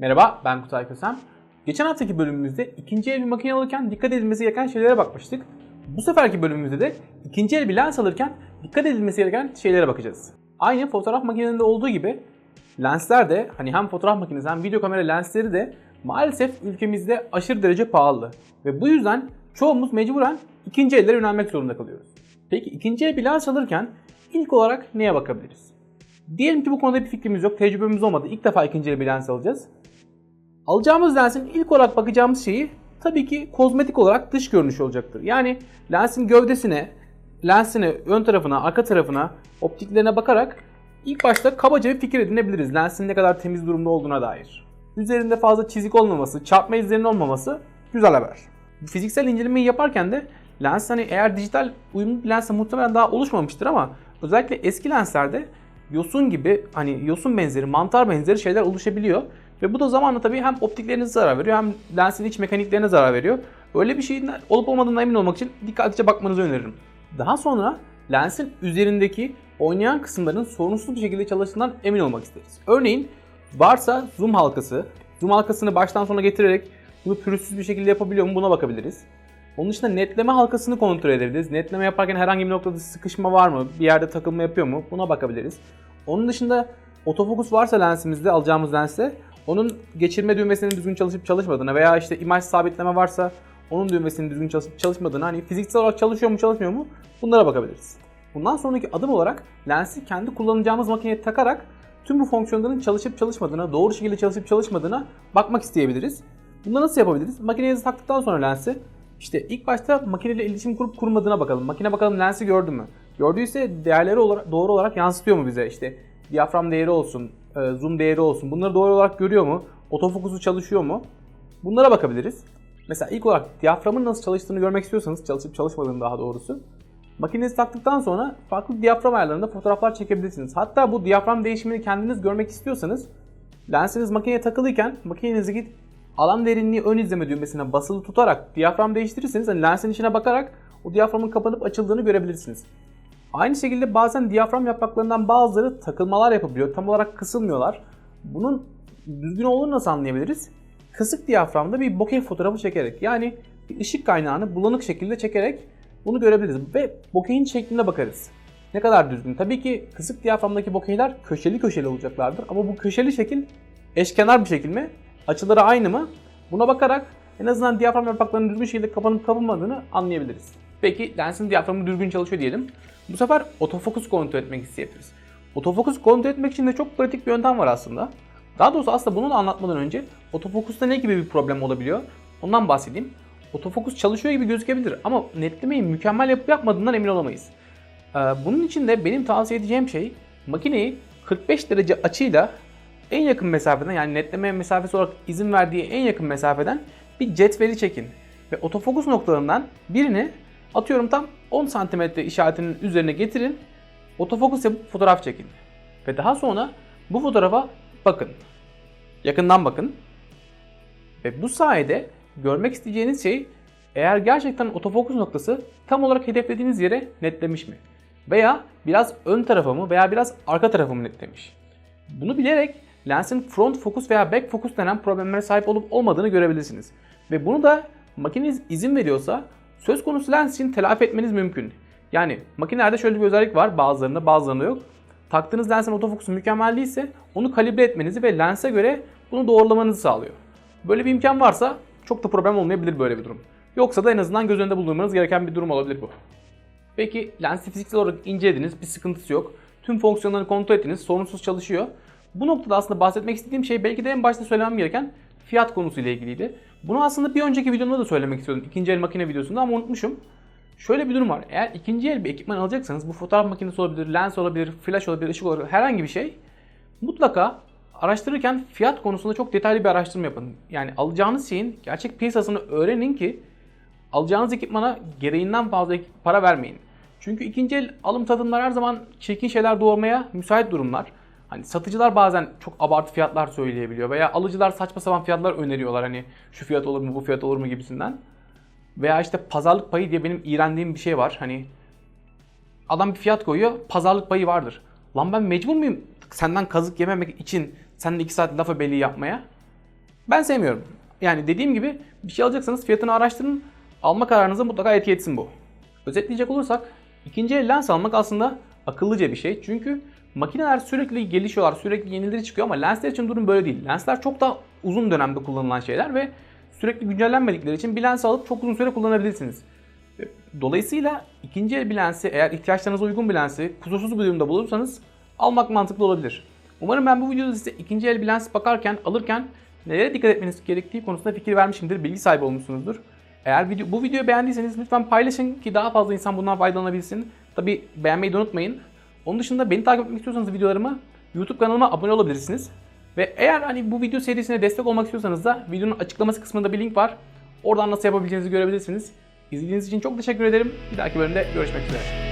Merhaba ben Kutay Kösem. Geçen haftaki bölümümüzde ikinci el bir makine alırken dikkat edilmesi gereken şeylere bakmıştık. Bu seferki bölümümüzde de ikinci el bir lens alırken dikkat edilmesi gereken şeylere bakacağız. Aynı fotoğraf makinelerinde olduğu gibi lensler de hani hem fotoğraf makinesi hem video kamera lensleri de maalesef ülkemizde aşırı derece pahalı. Ve bu yüzden çoğumuz mecburen ikinci ellere yönelmek zorunda kalıyoruz. Peki ikinci el bir lens alırken ilk olarak neye bakabiliriz? Diyelim ki bu konuda bir fikrimiz yok, tecrübemiz olmadı. İlk defa ikinci el bir lens alacağız. Alacağımız lensin ilk olarak bakacağımız şeyi tabii ki kozmetik olarak dış görünüş olacaktır. Yani lensin gövdesine, lensine, ön tarafına, arka tarafına, optiklerine bakarak ilk başta kabaca bir fikir edinebiliriz lensin ne kadar temiz durumda olduğuna dair. Üzerinde fazla çizik olmaması, çarpma izlerinin olmaması güzel haber. Fiziksel incelemeyi yaparken de lens hani eğer dijital uyumlu bir lense muhtemelen daha oluşmamıştır ama özellikle eski lenslerde yosun gibi hani yosun benzeri, mantar benzeri şeyler oluşabiliyor. Ve bu da zamanla tabii hem optiklerinize zarar veriyor hem lensin iç mekaniklerine zarar veriyor. Öyle bir şeyin olup olmadığına emin olmak için dikkatlice bakmanızı öneririm. Daha sonra lensin üzerindeki oynayan kısımların sorunsuz bir şekilde çalıştığından emin olmak isteriz. Örneğin varsa zoom halkası, zoom halkasını baştan sona getirerek bunu pürüzsüz bir şekilde yapabiliyor mu buna bakabiliriz. Onun dışında netleme halkasını kontrol edebiliriz. Netleme yaparken herhangi bir noktada sıkışma var mı? Bir yerde takılma yapıyor mu? Buna bakabiliriz. Onun dışında otofokus varsa lensimizde alacağımız lenste onun geçirme düğmesinin düzgün çalışıp çalışmadığına veya işte imaj sabitleme varsa onun düğmesinin düzgün çalışıp çalışmadığına hani fiziksel olarak çalışıyor mu çalışmıyor mu bunlara bakabiliriz. Bundan sonraki adım olarak lensi kendi kullanacağımız makineye takarak tüm bu fonksiyonların çalışıp çalışmadığına, doğru şekilde çalışıp çalışmadığına bakmak isteyebiliriz. Bunu nasıl yapabiliriz? Makinenizi taktıktan sonra lensi işte ilk başta makineyle iletişim kurup kurmadığına bakalım. Makine bakalım lensi gördü mü? Gördüyse değerleri olarak, doğru olarak yansıtıyor mu bize? İşte diyafram değeri olsun, zoom değeri olsun. Bunları doğru olarak görüyor mu? Otofokusu çalışıyor mu? Bunlara bakabiliriz. Mesela ilk olarak diyaframın nasıl çalıştığını görmek istiyorsanız, çalışıp çalışmadığını daha doğrusu. Makinenizi taktıktan sonra farklı diyafram ayarlarında fotoğraflar çekebilirsiniz. Hatta bu diyafram değişimini kendiniz görmek istiyorsanız lensiniz makineye takılıyken makinenizi git alan derinliği ön izleme düğmesine basılı tutarak diyafram değiştirirseniz hani lensin içine bakarak o diyaframın kapanıp açıldığını görebilirsiniz. Aynı şekilde bazen diyafram yapraklarından bazıları takılmalar yapabiliyor. Tam olarak kısılmıyorlar. Bunun düzgün olduğunu nasıl anlayabiliriz? Kısık diyaframda bir bokeh fotoğrafı çekerek yani bir ışık kaynağını bulanık şekilde çekerek bunu görebiliriz ve bokehin şekline bakarız. Ne kadar düzgün. Tabii ki kısık diyaframdaki bokehler köşeli köşeli olacaklardır ama bu köşeli şekil eşkenar bir şekil mi? Açıları aynı mı? Buna bakarak en azından diyafram yapraklarının düzgün şekilde kapanıp kapanmadığını anlayabiliriz. Peki lensin diyaframı düzgün çalışıyor diyelim. Bu sefer otofokus kontrol etmek isteyebiliriz. Otofokus kontrol etmek için de çok pratik bir yöntem var aslında. Daha doğrusu aslında bunu da anlatmadan önce otofokusta ne gibi bir problem olabiliyor? Ondan bahsedeyim. Otofokus çalışıyor gibi gözükebilir ama netlemeyi mükemmel yapıp yapmadığından emin olamayız. Ee, bunun için de benim tavsiye edeceğim şey makineyi 45 derece açıyla en yakın mesafeden yani netleme mesafesi olarak izin verdiği en yakın mesafeden bir cetveli çekin. Ve otofokus noktalarından birini atıyorum tam 10 cm işaretinin üzerine getirin. Otofokus yapıp fotoğraf çekin. Ve daha sonra bu fotoğrafa bakın. Yakından bakın. Ve bu sayede görmek isteyeceğiniz şey eğer gerçekten otofokus noktası tam olarak hedeflediğiniz yere netlemiş mi? Veya biraz ön tarafı mı veya biraz arka tarafı mı netlemiş? Bunu bilerek lensin front fokus veya back fokus denen problemlere sahip olup olmadığını görebilirsiniz. Ve bunu da makineniz izin veriyorsa söz konusu lens için telafi etmeniz mümkün. Yani makinelerde şöyle bir özellik var bazılarında bazılarında yok. Taktığınız lensin otofokusu mükemmel değilse onu kalibre etmenizi ve lense göre bunu doğrulamanızı sağlıyor. Böyle bir imkan varsa çok da problem olmayabilir böyle bir durum. Yoksa da en azından göz önünde bulundurmanız gereken bir durum olabilir bu. Peki lensi fiziksel olarak incelediniz, bir sıkıntısı yok. Tüm fonksiyonlarını kontrol ettiniz, sorunsuz çalışıyor. Bu noktada aslında bahsetmek istediğim şey belki de en başta söylemem gereken fiyat konusuyla ilgiliydi. Bunu aslında bir önceki videomda da söylemek istiyordum. ikinci el makine videosunda ama unutmuşum. Şöyle bir durum var. Eğer ikinci el bir ekipman alacaksanız bu fotoğraf makinesi olabilir, lens olabilir, flash olabilir, ışık olabilir herhangi bir şey. Mutlaka araştırırken fiyat konusunda çok detaylı bir araştırma yapın. Yani alacağınız şeyin gerçek piyasasını öğrenin ki alacağınız ekipmana gereğinden fazla para vermeyin. Çünkü ikinci el alım tadımlar her zaman çirkin şeyler doğurmaya müsait durumlar. Hani satıcılar bazen çok abartı fiyatlar söyleyebiliyor veya alıcılar saçma sapan fiyatlar öneriyorlar hani şu fiyat olur mu bu fiyat olur mu gibisinden. Veya işte pazarlık payı diye benim iğrendiğim bir şey var. Hani adam bir fiyat koyuyor pazarlık payı vardır. Lan ben mecbur muyum senden kazık yememek için seninle iki saat laf ebeliği yapmaya? Ben sevmiyorum. Yani dediğim gibi bir şey alacaksanız fiyatını araştırın. Alma kararınıza mutlaka etki etsin bu. Özetleyecek olursak ikinci el lens almak aslında akıllıca bir şey. Çünkü makineler sürekli gelişiyorlar, sürekli yenileri çıkıyor ama lensler için durum böyle değil. Lensler çok daha uzun dönemde kullanılan şeyler ve sürekli güncellenmedikleri için bir lens alıp çok uzun süre kullanabilirsiniz. Dolayısıyla ikinci el bir lensi eğer ihtiyaçlarınıza uygun bir lensi kusursuz bir durumda bulursanız almak mantıklı olabilir. Umarım ben bu videoda size ikinci el bir lens bakarken, alırken nelere dikkat etmeniz gerektiği konusunda fikir vermişimdir, bilgi sahibi olmuşsunuzdur. Eğer video, bu videoyu beğendiyseniz lütfen paylaşın ki daha fazla insan bundan faydalanabilsin. Tabi beğenmeyi de unutmayın. Onun dışında beni takip etmek istiyorsanız videolarıma YouTube kanalıma abone olabilirsiniz. Ve eğer hani bu video serisine destek olmak istiyorsanız da videonun açıklaması kısmında bir link var. Oradan nasıl yapabileceğinizi görebilirsiniz. İzlediğiniz için çok teşekkür ederim. Bir dahaki bölümde görüşmek üzere.